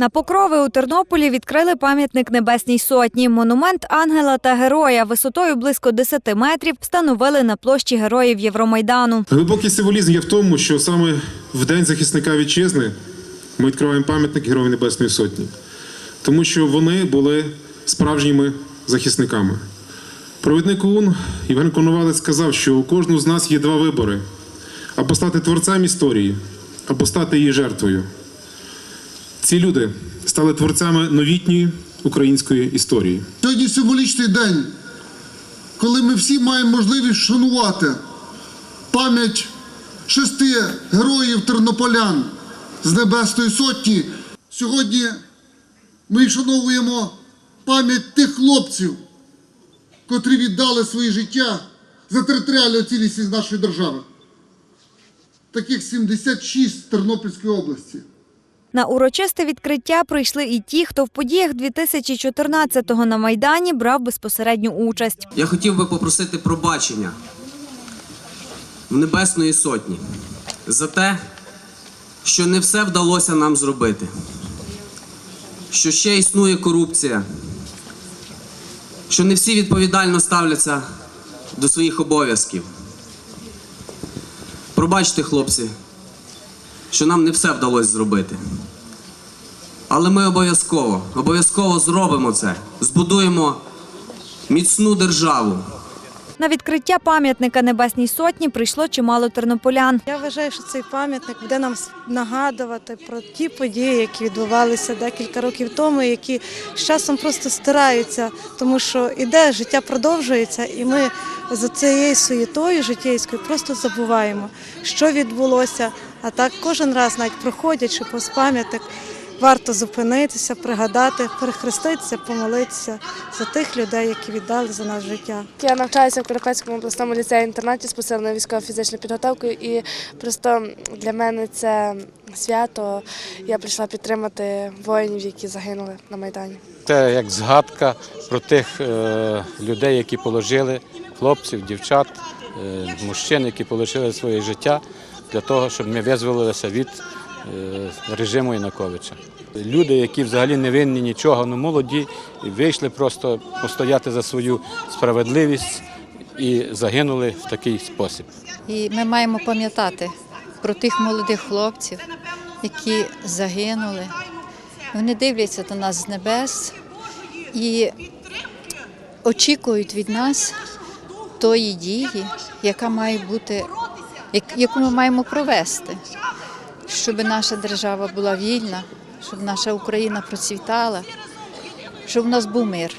На покрови у Тернополі відкрили пам'ятник Небесній Сотні. Монумент ангела та героя висотою близько 10 метрів встановили на площі героїв Євромайдану. Глибокий символізм є в тому, що саме в День захисника вітчизни ми відкриваємо пам'ятник Героїв Небесної Сотні, тому що вони були справжніми захисниками. Провідник ОУН Євген Коновалець сказав, що у кожного з нас є два вибори: або стати творцем історії, або стати її жертвою. Ці люди стали творцями новітньої української історії. Сьогодні символічний день, коли ми всі маємо можливість шанувати пам'ять шести героїв тернополян з Небесної Сотні. Сьогодні ми вшановуємо пам'ять тих хлопців, котрі віддали своє життя за територіальну цілісність нашої держави. Таких 76 в Тернопільській області. На урочисте відкриття прийшли і ті, хто в подіях 2014-го на Майдані брав безпосередню участь. Я хотів би попросити пробачення в Небесної Сотні за те, що не все вдалося нам зробити, що ще існує корупція, що не всі відповідально ставляться до своїх обов'язків. Пробачте, хлопці, що нам не все вдалося зробити. Але ми обов'язково, обов'язково зробимо це, збудуємо міцну державу. На відкриття пам'ятника Небесній Сотні прийшло чимало тернополян. Я вважаю, що цей пам'ятник буде нам нагадувати про ті події, які відбувалися декілька років тому, які з часом просто стираються, тому що іде життя продовжується, і ми за цією суєтою життєйською просто забуваємо, що відбулося. А так кожен раз, навіть проходячи повз пам'ятник, варто зупинитися, пригадати, перехреститися, помолитися за тих людей, які віддали за нас життя. Я навчаюся в Карпатському обласному ліцеї інтернаті з посиленою військово-фізичною підготовкою, і просто для мене це свято. Я прийшла підтримати воїнів, які загинули на майдані. Це як згадка про тих е, людей, які положили хлопців, дівчат, мужчин, які положили своє життя для того, щоб ми визволилися від е, режиму Януковича. Люди, які взагалі не винні нічого, ну молоді, вийшли просто постояти за свою справедливість і загинули в такий спосіб. І ми маємо пам'ятати про тих молодих хлопців, які загинули. Вони дивляться до нас з небес і очікують від нас тої дії, яка має бути, як- яку ми маємо провести, щоб наша держава була вільна, щоб наша Україна процвітала, щоб у нас був мир.